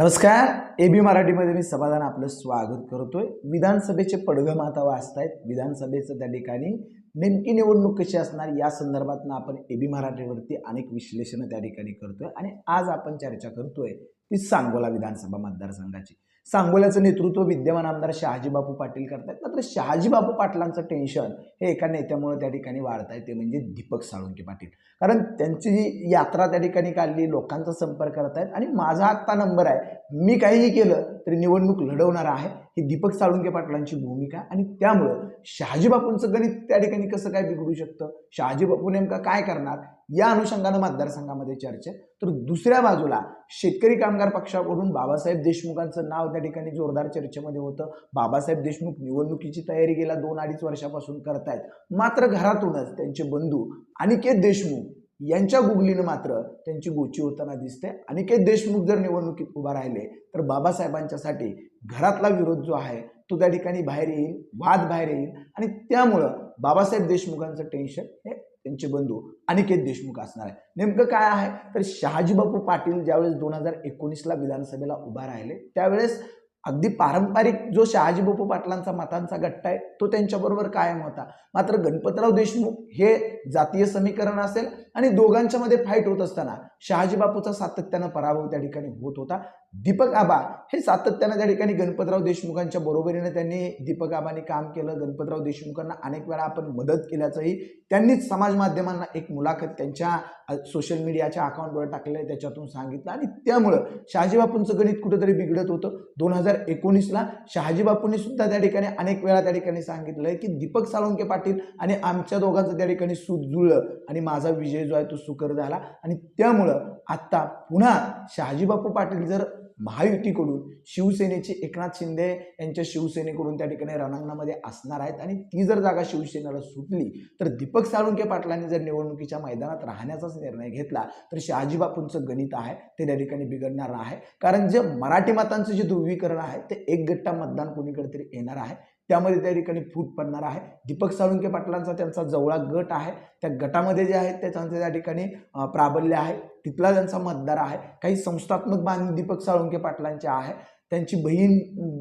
नमस्कार A B मराठीमध्ये मी समाधान आपलं स्वागत करतोय. विधानसभेचे पडघं माता वाचतायत विधानसभेचं त्या ठिकाणी नेमकी निवडणूक कशी असणार या संदर्भातनं आपण ए बी मराठीवरती अनेक विश्लेषणं त्या ठिकाणी करतोय आणि आज आपण चर्चा करतोय ती सांगोला विधानसभा मतदारसंघाची. सांगोल्याचं नेतृत्व विद्यमान आमदार शहाजीबापू पाटील करतायत. मात्र शहाजीबापू पाटलांचं टेन्शन हे एका नेत्यामुळे त्या ठिकाणी वाढत आहे ते म्हणजे दीपक साळुंके पाटील. कारण त्यांची जी यात्रा त्या ठिकाणी काढली लोकांचा संपर्क करत आहेत आणि माझा आत्ता नंबर आहे मी काहीही केलं तरी निवडणूक लढवणार आहे ही दीपक साळुंके पाटलांची भूमिका आणि त्यामुळं शहाजीबापूंचं गणित त्या ठिकाणी कसं काय बिघडू शकतं? शहाजीबापू नेमका काय करणार? या अनुषंगानं मतदारसंघामध्ये चर्चा आहे. तर दुसऱ्या बाजूला शेतकरी कामगार पक्षाकडून बाबासाहेब देशमुखांचं नाव त्या ठिकाणी जोरदार चर्चेमध्ये होतं. बाबासाहेब देशमुख निवडणुकीची तयारी गेल्या दोन अडीच वर्षापासून करतायत. मात्र घरातूनच त्यांचे बंधू अनिकेत देशमुख यांच्या गुगलीनं मात्र त्यांची गोची होताना दिसते. अनिकेत देशमुख जर निवडणुकीत उभा राहिले तर बाबासाहेबांच्यासाठी घरातला विरोध जो आहे तो त्या ठिकाणी बाहेर येईल वाद बाहेर येईल. आणि त्यामुळं बाबासाहेब देशमुखांचं टेन्शन हे त्यांचे बंधू अनिकेत देशमुख असणार आहे. नेमकं काय आहे? तर शहाजीबापू पाटील ज्यावेळेस दोन हजार एकोणीसला विधानसभेला उभा राहिले त्यावेळेस अगदी पारंपरिक जो शहाजीबापू पाटलांचा मतांचा गट्टा आहे तो त्यांच्याबरोबर कायम होता. मात्र गणपतराव देशमुख हे जातीय समीकरण असेल आणि दोघांच्या मध्ये फाईट होत असताना शहाजी बापूचा सातत्यानं पराभव त्या ठिकाणी होत होता. दीपक आबा हे सातत्यानं त्या ठिकाणी गणपतराव देशमुखांच्या बरोबरीने त्यांनी दीपक आबांनी काम केलं. गणपतराव देशमुखांना अनेक वेळा आपण मदत केल्याचंही त्यांनीच समाज माध्यमांना एक मुलाखत त्यांच्या सोशल मीडियाच्या अकाउंटवर टाकलं त्याच्यातून सांगितलं. आणि त्यामुळं शहाजी बापूंचं गणित कुठंतरी बिघडत होतं. दोन हजार एकोणीसला शहाजी बापूंनी सुद्धा त्या ठिकाणी अनेक वेळा त्या ठिकाणी सांगितलं की दीपक साळुंके पाटील आणि आमच्या दोघांचं त्या ठिकाणी सूत जुळलं आणि माझा विजय जो आहे तो सुकर झाला. आणि त्यामुळं आत्ता पुन्हा शहाजीबापू पाटील जर महायुतीकडून शिवसेनेचे एकनाथ शिंदे यांच्या शिवसेनेकडून त्या ठिकाणी रणांगणामध्ये असणार आहेत आणि ती जर जागा शिवसेनेला सुटली तर दीपक साळुंके पाटलांनी जर निवडणुकीच्या मैदानात राहण्याचाच निर्णय घेतला तर शहाजीबापूंचं गणित आहे ते त्या ठिकाणी बिघडणार आहे. कारण जे मराठी मतांचं जे ध्रुवीकरण आहे ते एक गट्टा मतदान कोणीकडे तरी येणार आहे त्यामध्ये त्या ठिकाणी फूट पडणार आहे. दीपक साळुंके पाटलांचा त्यांचा जवळा गट आहे. त्या गटामध्ये जे आहेत ते त्यांचं त्या ठिकाणी प्राबल्य आहे. तिथला त्यांचा मतदार आहे. काही संस्थात्मक बांध दीपक साळुंके पाटलांच्या आहे. त्यांची बहीण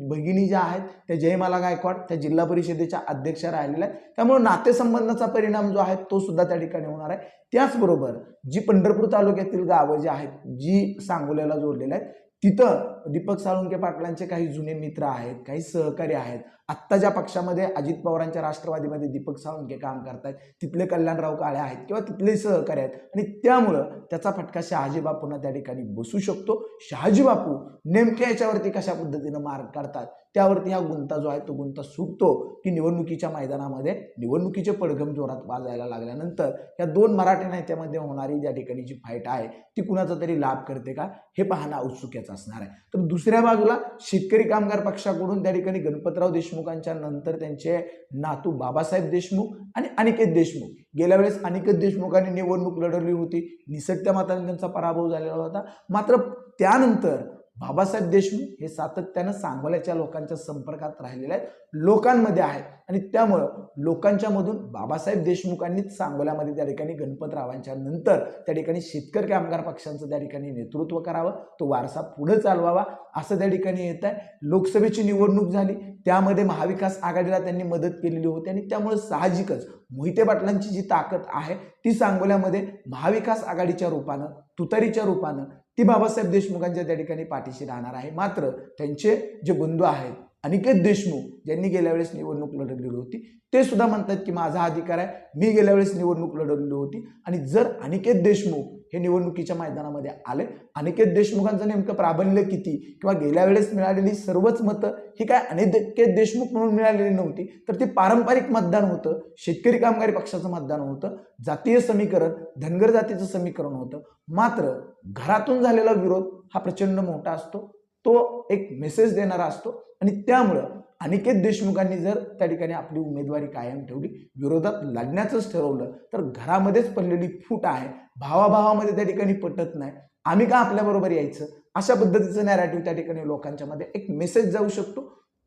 भगिनी ज्या आहेत त्या जयमाला गायकवाड त्या जिल्हा परिषदेच्या अध्यक्षा राहिलेल्या आहेत. त्यामुळे नातेसंबंधाचा परिणाम जो आहे तो सुद्धा त्या ठिकाणी होणार आहे. त्याचबरोबर जी पंढरपूर तालुक्यातील गावं जी आहेत जी सांगोल्याला जोडलेल्या आहेत तिथं दीपक साळुंके पाटलांचे काही जुने मित्र आहेत काही सहकारी आहेत. आत्ता ज्या पक्षामध्ये अजित पवारांच्या राष्ट्रवादीमध्ये दीपक साळुंके काम करतायत तिथले कल्याणराव काळे आहेत किंवा तिथले सहकारी आहेत आणि त्यामुळं त्याचा फटका शहाजी बापूंना त्या ठिकाणी बसू शकतो. शहाजी बापू नेमक्या याच्यावरती कशा पद्धतीनं मार्ग काढतात त्यावरती हा गुंता जो आहे तो गुंता सुटतो की निवडणुकीच्या मैदानामध्ये निवडणुकीचे पडघम जोरात वाजायला लागल्यानंतर या दोन मराठी नेत्यामध्ये होणारी ज्या ठिकाणी जी फाईट आहे ती कुणाचा तरी लाभ करते का? हे पाहणं औत्सुक्याचं असणार आहे. तर दुसऱ्या बाजूला शेतकरी कामगार पक्षाकडून त्या ठिकाणी गणपतराव देशमुखांच्या नंतर त्यांचे नातू बाबासाहेब देशमुख आणि अनिकेत देशमुख. गेल्या वेळेस अनिकेत देशमुखांनी निवडणूक लढवली होती. निसटत्या माताने त्यांचा पराभव झालेला होता. मात्र त्यानंतर बाबासाहेब देशमुख हे सातत्यानं सांगोल्याच्या लोकांच्या संपर्कात राहिलेले आहेत. लोकांमध्ये आहेत आणि त्यामुळं लोकांच्या मधून बाबासाहेब देशमुखांनीच सांगोल्यामध्ये त्या ठिकाणी गणपतरावांच्या नंतर त्या ठिकाणी शेतकरी कामगार पक्षांचं त्या ठिकाणी नेतृत्व करावं. तो वारसा पुढे चालवावा असं त्या ठिकाणी येत आहे. लोकसभेची निवडणूक झाली. त्यामध्ये महाविकास आघाडीला त्यांनी मदत केलेली होती आणि त्यामुळे साहजिकच मोहिते पाटलांची जी ताकद आहे ती सांगोल्यामध्ये महाविकास आघाडीच्या रूपानं तुतारीच्या रूपानं ती बाबासाहेब देशमुखांच्या त्या ठिकाणी पाठीशी राहणार आहे. मात्र त्यांचे जे बंधू आहेत अनिकेत देशमुख ज्यांनी गेल्या वेळेस निवडणूक लढवलेली होती ते सुद्धा म्हणतात की माझा अधिकार आहे मी गेल्या वेळेस निवडणूक लढवलेली होती. आणि जर अनिकेत देशमुख हे निवडणुकीच्या मैदानामध्ये आले. अनिकेत देशमुखांचं नेमकं प्राबल्य किती? किंवा गेल्या वेळेस मिळालेली सर्वच मतं ही काय अनिकेत देशमुख म्हणून मिळालेली नव्हती? तर ती पारंपरिक मतदान होतं. शेतकरी कामगारी पक्षाचं मतदान होतं. जातीय समीकरण धनगर जातीचं समीकरण होतं. मात्र घरातून झालेला विरोध हा प्रचंड मोठा असतो. तो एक मेसेज देणारा असतो. आणि त्यामुळं अनिकेत देशमुखांनी जर त्या ठिकाणी आपली उमेदवारी कायम ठेवली विरोधात लढण्याचंच ठरवलं तर घरामध्येच पडलेली फूट आहे. भावाभावामध्ये त्या ठिकाणी पटत नाही. आम्ही का आपल्याबरोबर यायचं? अशा पद्धतीचं नॅरेटिव्ह त्या ठिकाणी लोकांच्या मध्ये एक मेसेज जाऊ शकतो.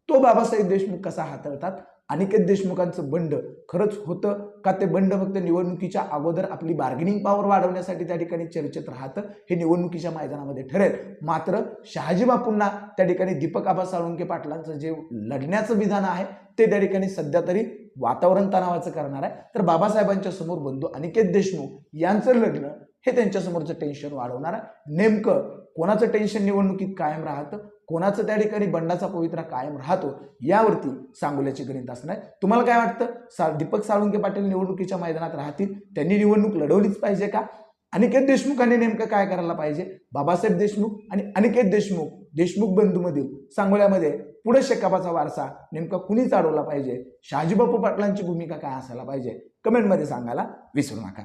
तो बाबासाहेब देशमुख कसा हाताळतात? अनिकेत देशमुखांचं बंड खरंच होतं का ते बंड फक्त निवडणुकीच्या अगोदर आपली बार्गेनिंग पॉवर वाढवण्यासाठी त्या ठिकाणी चर्चेत राहतं? हे निवडणुकीच्या मैदानामध्ये ठरेल. मात्र शहाजी बापूंना त्या ठिकाणी दीपक आबा साळुंके पाटलांचं जे लढण्याचं विधान आहे ते त्या ठिकाणी सध्या तरी वातावरण तणावाचं करणार आहे. तर बाबासाहेबांच्या समोर बंधू अनिकेत देशमुख यांचं लग्न हे त्यांच्यासमोरचं टेन्शन वाढवणार आहे. नेमकं कोणाचं टेन्शन निवडणुकीत कायम राहतं? कोणाचं त्या ठिकाणी बंडाचा पवित्रा कायम राहतो यावरती सांगोल्याची गणित असणार. आहे. तुम्हाला काय वाटतं? सा दीपक साळुंके पाटील निवडणुकीच्या मैदानात राहतील त्यांनी निवडणूक लढवलीच पाहिजे का? अनिकेत देशमुखांनी नेमकं काय करायला पाहिजे? बाबासाहेब देशमुख आणि अनिकेत देशमुख देशमुख बंधूमधील सांगोल्यामध्ये पुढे शेकापाचा वारसा नेमका कुणी चालवला पाहिजे? शहाजीबापू पाटलांची भूमिका काय असायला पाहिजे? कमेंटमध्ये सांगायला विसरू नका.